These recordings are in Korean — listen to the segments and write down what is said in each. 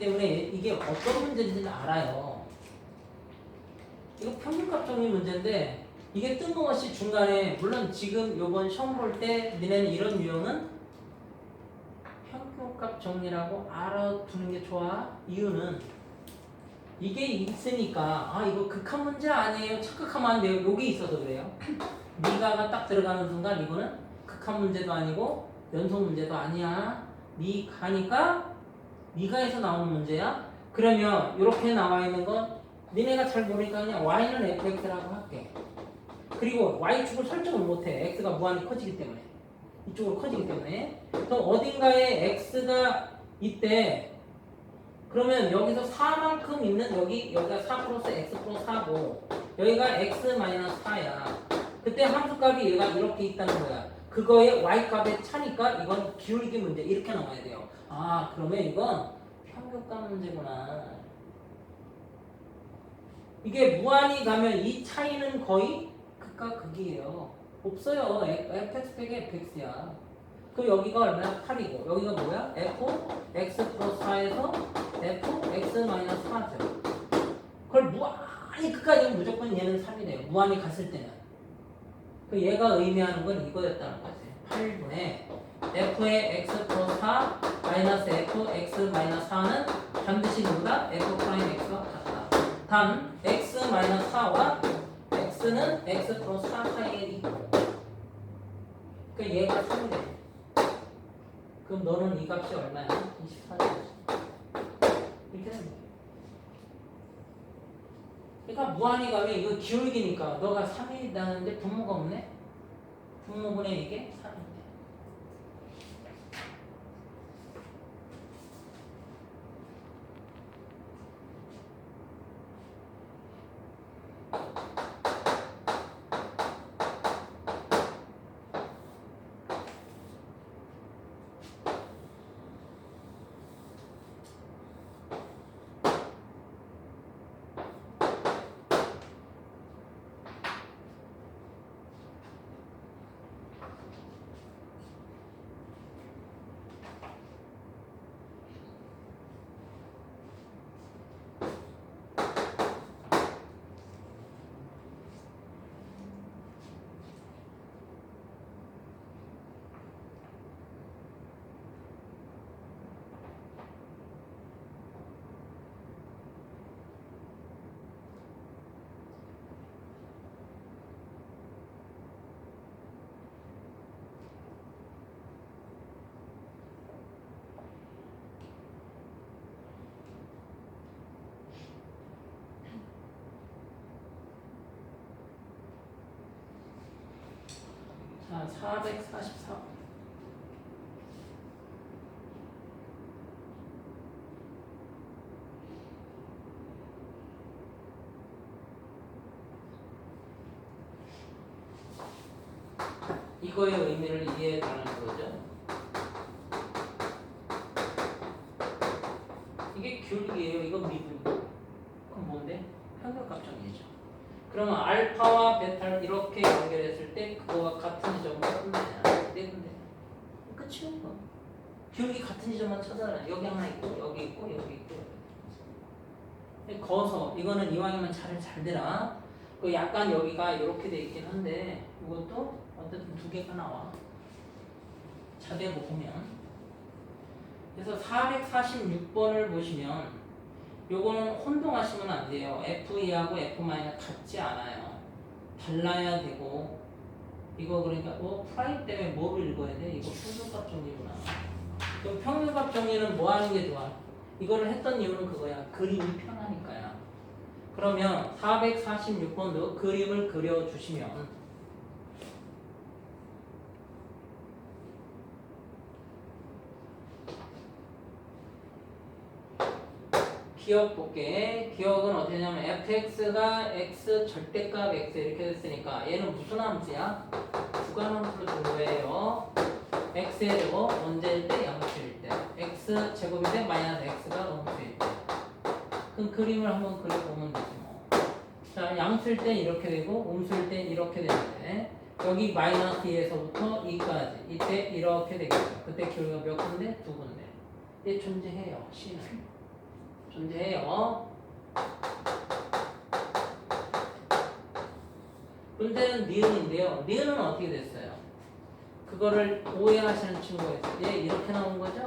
때문에 이게 어떤 문제인지는 알아요. 이거 평균값 정리 문제인데 이게 뜬금없이 중간에 물론 지금 요번 시험 볼 때 니네는 이런 유형은 평균값 정리라고 알아두는 게 좋아. 이유는 이게 있으니까 아 이거 극한 문제 아니에요. 착각하면 안 돼요. 요게 있어서 그래요. 미가가 딱 들어가는 순간 이거는 극한 문제도 아니고 연속 문제도 아니야. 미가니까 미가에서 나오는 문제야. 그러면 이렇게 나와 있는 건 니네가 잘 모르니까 그냥 y는 fx라고 할게. 그리고 y축을 설정을 못해. x가 무한히 커지기 때문에. 이쪽으로 커지기 때문에. 그럼 어딘가에 x가 있대. 그러면 여기서 4만큼 있는 여기 여기가 4 플러스 x 플러스 4고 여기가 x 마이너스 4야. 그때 함수값이 얘가 이렇게 있다는 거야. 그거의 y값의 차니까 이건 기울기 문제 이렇게 나와야 돼요. 아 그러면 이건 평균값 문제구나. 이게 무한히 가면 이 차이는 거의 극과 극이에요. 없어요. fx 빼기 fx야. 그럼 여기가 얼마야? 8이고 여기가 뭐야? f x 플러스 4에서 f x 마이너스 4죠. 그걸 무한히 끝까지 무조건 얘는 3이 돼요. 무한히 갔을 때는. 그 얘가 의미하는 건 이거였다는 거지. 8분의 f의 x 플러스 4 마이너스 f x 마이너스 4는 반드시 누구다? f 프라임 x와 같다. 단 x 마이너스 4와 x는 x 플러스 4 사이에 있고 그 얘가 3이 돼. 그럼 너는 이 값이 얼마야? 24지. 이렇게 거야. 그러니까 무한히 가면 이거 기울기니까 너가 3이 나는데 분모가 없네? 분모분의 이게 3인데. 자, 444. 이거의 의미를 이해해 가는 거죠. 이게 기울기예요. 이건 미분. 그럼 뭔데? 평균값 정리죠. 그러면 알파와 베타를 이렇게 연결했을 때 그거와 같은 지점으로 끝나냐? 네 군데. 끝이야 이거. 기울기 같은 지점만 찾아라. 여기 하나 있고 여기 있고 여기 있고. 여기. 거서 이거는 이왕이면 잘 잘 되라. 그 약간 여기가 이렇게 돼 있긴 한데 이것도 어쨌든 두 개가 나와. 자대고 보면. 그래서 446번을 보시면 요거는 혼동하시면 안 돼요. FE하고 F- 같지 않아요. 달라야 되고 이거 그러니까 어 프라임 때문에 뭐를 읽어야 돼? 이거 평균값 정리구나. 그럼 평균값 정리는 뭐 하는 게 좋아? 이거를 했던 이유는 그거야. 그림이 편하니까요. 그러면 446번도 그림을 그려주시면 기억 볼게. 기억은 어떻게 되냐면 fx가 x 절대값 x 이렇게 됐으니까 얘는 무슨 함수야? 주관함수로 준 거예요. x의 제곱 언제일 때? 양수일 때. x 제곱인데 마이너스 x가 음수일 때. 그럼 그림을 한번 그려보면 되지 뭐. 자, 양수일 땐 이렇게 되고 음수일 땐 이렇게 되는데 여기 마이너스 2에서부터 2까지 이때 이렇게 되겠죠. 그때 기울기가 몇 군데? 두 군데. 이게 존재해요. C는. 존재해요. 문제는 니은인데요. 니은은 어떻게 됐어요? 그거를 오해하시는 친구가 있어요. 얘 이렇게 나온 거죠?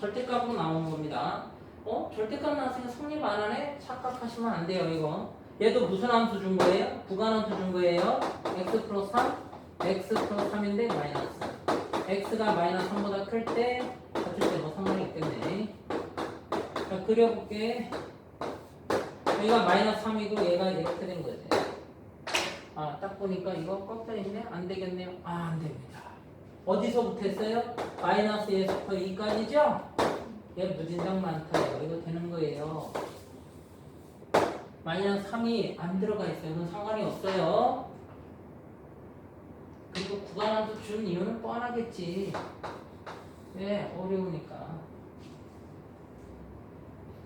절대값으로 나온 겁니다. 어? 절대값 나왔으니까 성립 안 하네? 착각하시면 안 돼요, 이거. 얘도 무슨 함수 준 거예요? 부가함수 준 거예요. x 플러스 3, x 플러스 3인데 마이너스. x가 마이너스 3보다 클 때, 같을 있겠네. 자, 그려볼게. 여기가 마이너스 3이고 얘가 이렇게 된 거지. 아, 딱 보니까 이거 꺾여 있네? 안 되겠네요. 아, 안 됩니다. 어디서부터 했어요? 마이너스 1에서 2까지죠? 얘 무진장 많다요. 이거 되는 거예요. 마이너스 3이 안 들어가 있어요. 이건 상관이 없어요. 그리고 구간함수 준 이유는 뻔하겠지. 왜? 어려우니까.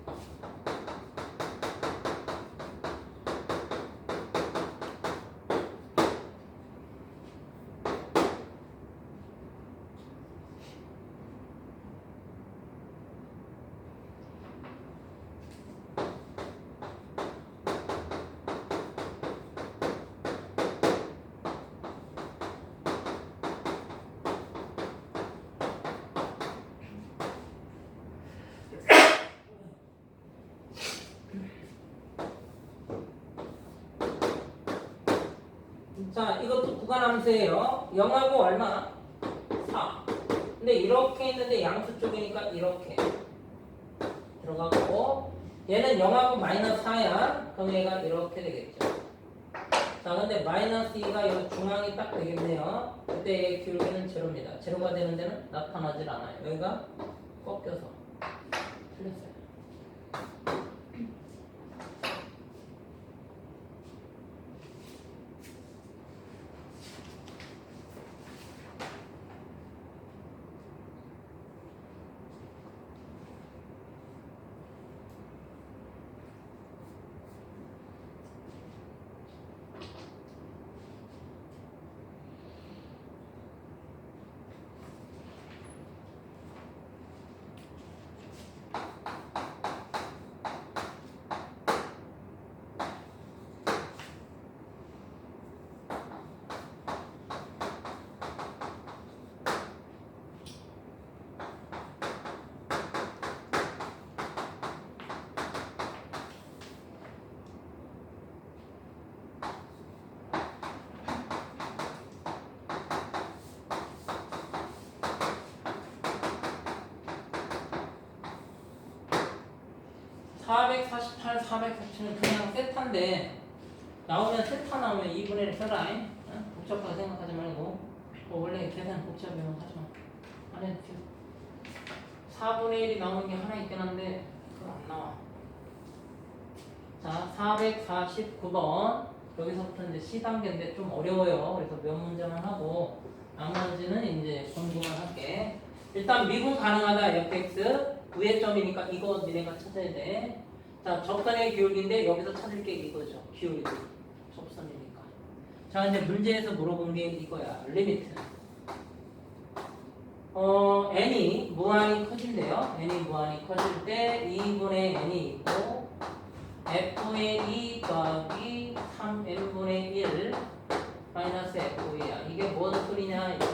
ピッ! 자, 이것도 구간함수예요. 0하고 얼마? 4. 근데 이렇게 있는데 양수 쪽이니까 이렇게 들어가고 얘는 0하고 마이너스 4야. 그럼 얘가 이렇게 되겠죠. 자, 근데 마이너스 2가 이 중앙이 딱 되겠네요. 그때 얘 기울기는 제로입니다. 제로가 되는 데는 나타나질 않아요. 여기가 꺾여서 틀렸어요. (448, 447은 그냥 세타인데 나오면 세타 나오면 2분의 1 써라. 잉? 응? 복잡하게 생각하지 말고. 뭐 원래 계산 복잡해요. 하지 마안 해도 돼요. 4분의 1이 나오는 게 하나 있긴 한데 그거 안 나와. 자 449번. 여기서부터 이제 C단계인데 좀 어려워요. 그래서 몇 문제만 하고 나머지는 이제 공부만 할게. 일단 미분 가능하다. fx 위의 점이니까 이거 니네가 찾아야 돼. 자, 접선의 기울기인데 여기서 찾을 게 이거죠. 기울기. 접선이니까. 자, 이제 문제에서 물어본 게 이거야. 리미트. 어, n이 무한히 커진대요. n이 무한히 커질 때 2분의 n이 있고 f의 2 더하기 3n분의 1 마이너스 f야. 이게 뭔 소리냐 거지.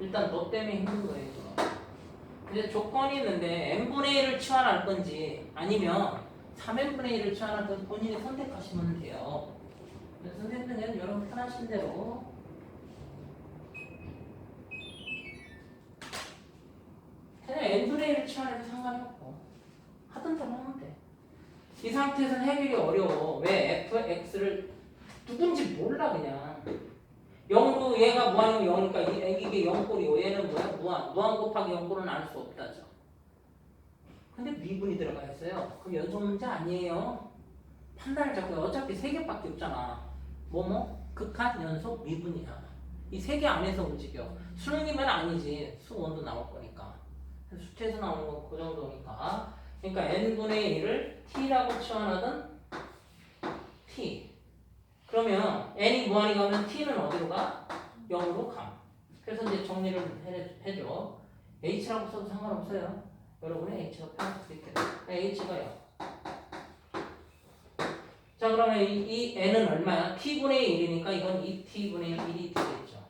일단 너 때문에 힘든 거예요. 이제 조건이 있는데 n분의 1을 치환할 건지 아니면 3n분의 1을 치환할 건지 본인이 선택하시면 돼요. 선생님은 여러분 편하신 대로 그냥 n분의 1을 치환해도 상관이 없고 하던 대로 하면 돼. 이 상태에서는 해결이 어려워. 왜 fx를 누군지 몰라 그냥. 0로 얘가 무한이면 0이니까 이- 이게 0꼴이고 얘는 뭐야? 무한. 무한 곱하기 0꼴은 알 수 없다죠. 근데 미분이 들어가 있어요. 그럼 연속 문제 아니에요. 판단을 해. 어차피 세 개밖에 없잖아. 뭐뭐? 극한, 연속, 미분이야. 이 세 개 안에서 움직여. 수능이면 아니지. 수원도 나올 거니까. 수태에서 나오는 건 그 정도니까. 그러니까 n분의 1을 t라고 치환하든 t. 그러면 n이 무한히 가면 t는 어디로 가? 0으로 가. 그래서 이제 정리를 해, 해줘. h라고 써도 상관없어요. 여러분의 h가 편할 수 있겠다. h가 0. 자 그러면 이, 이 n은 얼마야? t분의 1이니까 이건 2t분의 1이 되겠죠.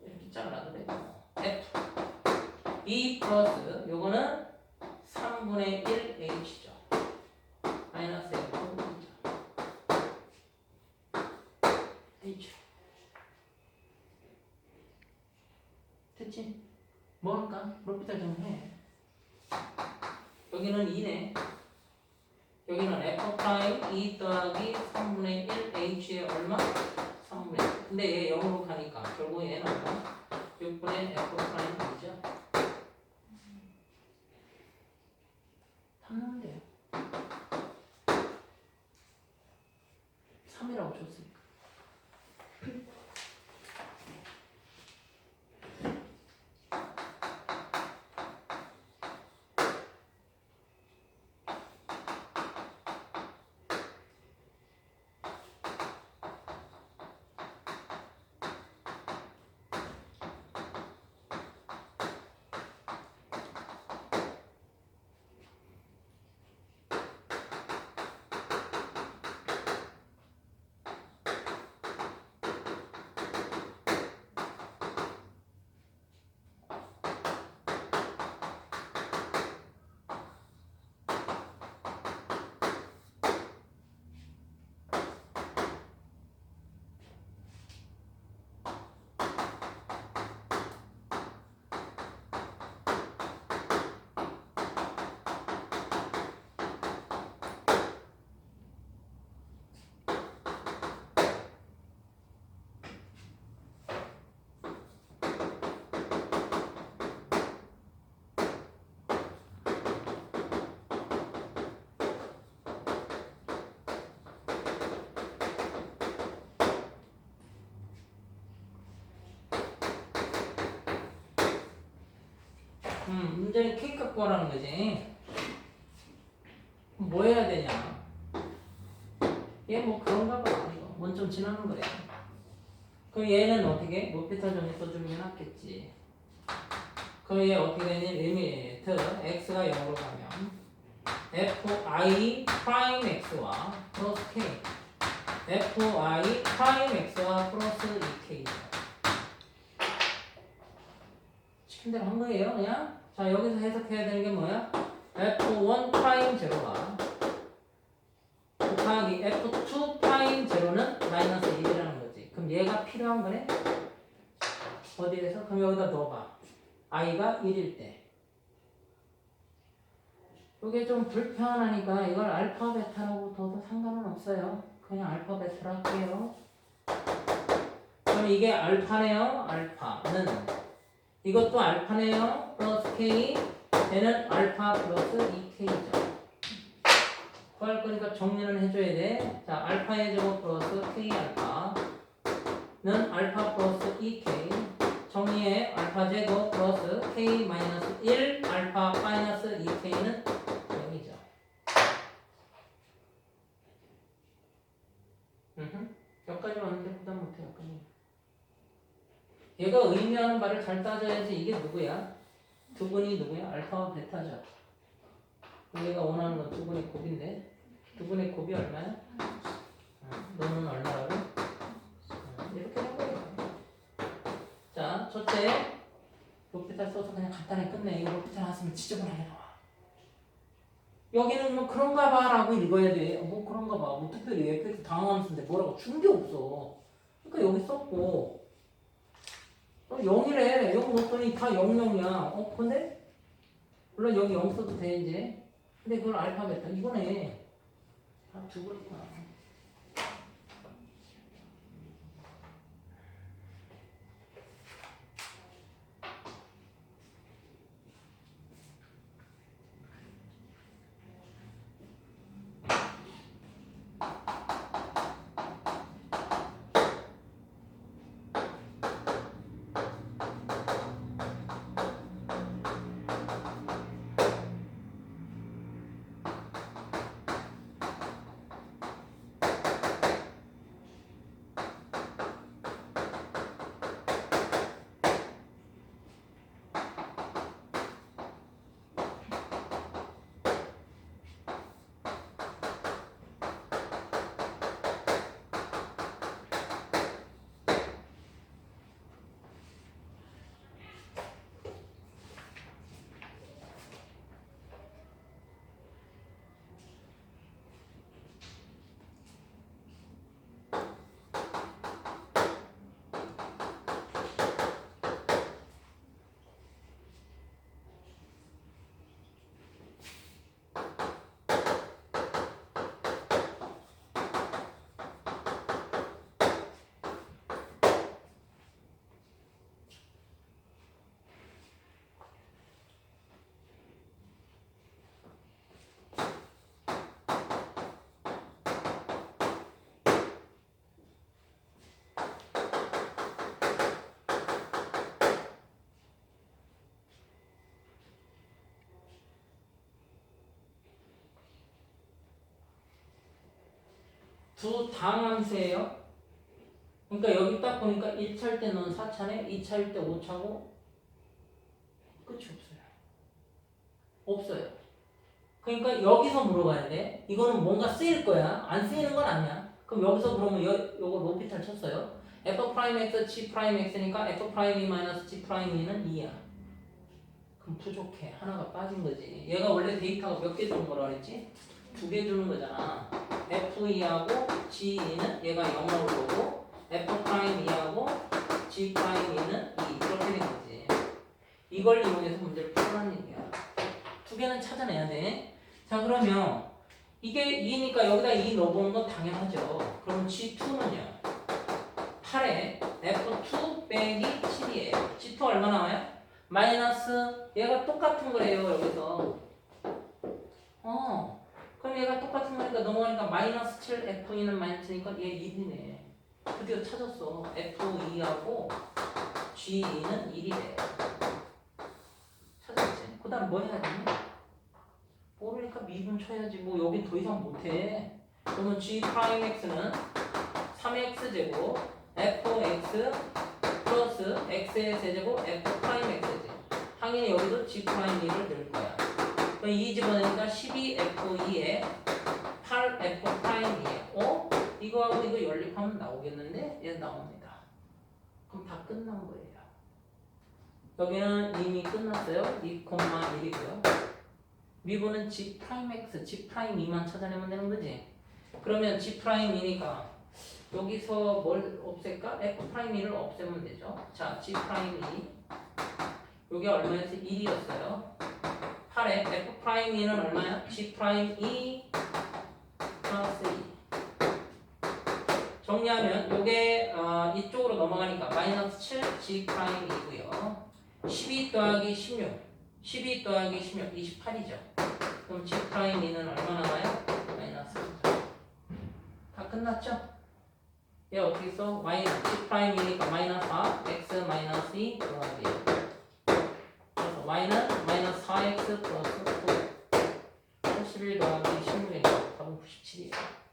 이렇게 잘라도 되고 f 2 플러스 요거는 3분의 1 h죠. 마이너스 f h 됐지? 뭐 할까? 로피탈 좀 해. 여기는 2네. 여기는 f 프라임 2 더하기 3분의 1 h의 얼마? 3분의 1. 근데 얘 0으로 가니까 결국 얘는 얼마? 6분의 f 프라임 되죠? 탐나면 돼요. 3이라고 줬으니까. 음, 문제는 케이크 오라는 거지. 그럼 뭐 해야 되냐? 얘 뭐 그런가 봐. 이거 원점 지나는 거래. 그럼 얘는 어떻게? 모피타전에 써주면 해놨겠지. 그럼 얘 어떻게 되니? 리미트 x가 0으로 가면 fi 프라임 x와 플러스 k fi 프라임 x와 플러스 2k죠. 시킨 대로 한 거예요, 그냥. 자, 여기서 해석해야 되는 게 뭐야? F1 프라임 제로가 곱하기 F2 프라임 제로는 마이너스 1이라는 거지. 그럼 얘가 필요한 거네? 어디에서? 그럼 여기다 넣어봐. i가 1일 때. 이게 좀 불편하니까 이걸 알파 베타라고 둬도 상관은 없어요. 그냥 알파 베타로 할게요. 그럼 이게 알파네요. 알파는 이것도 알파네요. 플러스 K. 얘는 알파 플러스 2K죠. 구할 거니까 정리는 해줘야 돼. 자, 알파의 제곱 플러스 K 알파는 알파 플러스 2K. 정리해. 알파 제곱 플러스 K 마이너스 1 알파 마이너스 2K는 0이죠. 여기까지 왔는데 부담 못해 여기까지. 얘가 의미하는 바를 잘 따져야지 이게 누구야? 두 분이 누구야? 알파와 베타죠. 얘가 원하는 건 두 분의 곱인데 두 분의 곱이 얼마야? 어, 너는 얼마라고? 어, 이렇게 한 거예요. 자, 첫째 로피탈 써서 그냥 간단히 끝내. 이거 로피탈 나왔으면 지저분하게 나와. 여기는 뭐 그런가 봐라고 읽어야 돼. 어, 뭐 그런가 봐. 뭐 특별히 에펙트 당황하는 수인데 뭐라고 준 게 없어. 그러니까 여기 썼고 어, 0이래. 0 넣었더니 다 0, 0이야. 어, 근데? 물론 여기 0 써도 돼, 이제. 근데 그걸 알파, 베타. 이거네. 아, 두 그렇구나. 두 당함수예요. 그러니까 여기 딱 보니까 1차일 때 넌 4차네, 2차일 때 5차고 끝이 없어요. 없어요. 그러니까 여기서 물어봐야 돼. 이거는 뭔가 쓰일 거야. 안 쓰이는 건 아니야. 그럼 여기서 그러면 여, 요거 로피탈 쳤어요. f 프라임 x, g 프라임 x니까 f 프라임 e 마이너스 g 프라임 e는 2야. 그럼 부족해. 하나가 빠진 거지. 얘가 원래 데이터가 몇 개 주는 거라 그랬지? 두 개 주는 거잖아. F2하고 g2는 얘가 0으로 오고 f 프라임 2하고 g 프라임 2는 2 이렇게 된 거지. 이걸 이용해서 문제를 풀어라는 얘기야. 두 개는 찾아내야 돼. 자 그러면 이게 2니까 여기다 2 넣어보는 건 당연하죠. 그럼 G2는요. 8에 F2 빼기 7이에요. G2 얼마 나와요? 마이너스 얘가 똑같은 거래요 여기서. 어. 그럼 얘가 똑같은 거니까 넘어가니까 마이너스 7 F2는 마이너스니까 얘 1이네. 드디어 찾았어. F2하고 G2는 1이래. 찾았지. 그 다음 뭐 해야 되니? 모르니까 미분 쳐야지. 뭐 여긴 더 이상 못해. 그러면 G 프라임 X는 3X 제곱 fx 플러스 x의 세제곱 f 프라임 x지. 당연히 여기도 G 프라임 2를 넣을 거야. 그럼 2 집어내니까 12f2에 8f 프라임 2에 어? 이거하고 이거 연립하면 나오겠는데? 얘 나옵니다. 그럼 다 끝난 거예요. 여기는 이미 끝났어요. 2,1이고요. 미분은 G 프라임 X, G 프라임 2만 찾아내면 되는 거지. 그러면 G 프라임 2니까 여기서 뭘 없앨까? F 프라임 2를 없애면 되죠. 자, G 프라임 2. 여기 얼마였어? 1이었어요. 8에 F 프라임 2는 얼마야? G 프라임 2 플러스 2. 정리하면 요게 어, 이쪽으로 넘어가니까 마이너스 7 G 프라임 2고요. 12 더하기 16. 12 더하기 16, 28이죠. 그럼 G 프라임 2는 얼마 나와요? 마이너스 4. 다 끝났죠? 얘 어떻게 써? y G 프라임 2니까 마이너스 4, x 마이너스 2 더하기요. 그래서 y는 마이너스 4x 플러스 9 31 더하기 16이니까 답은 97이에요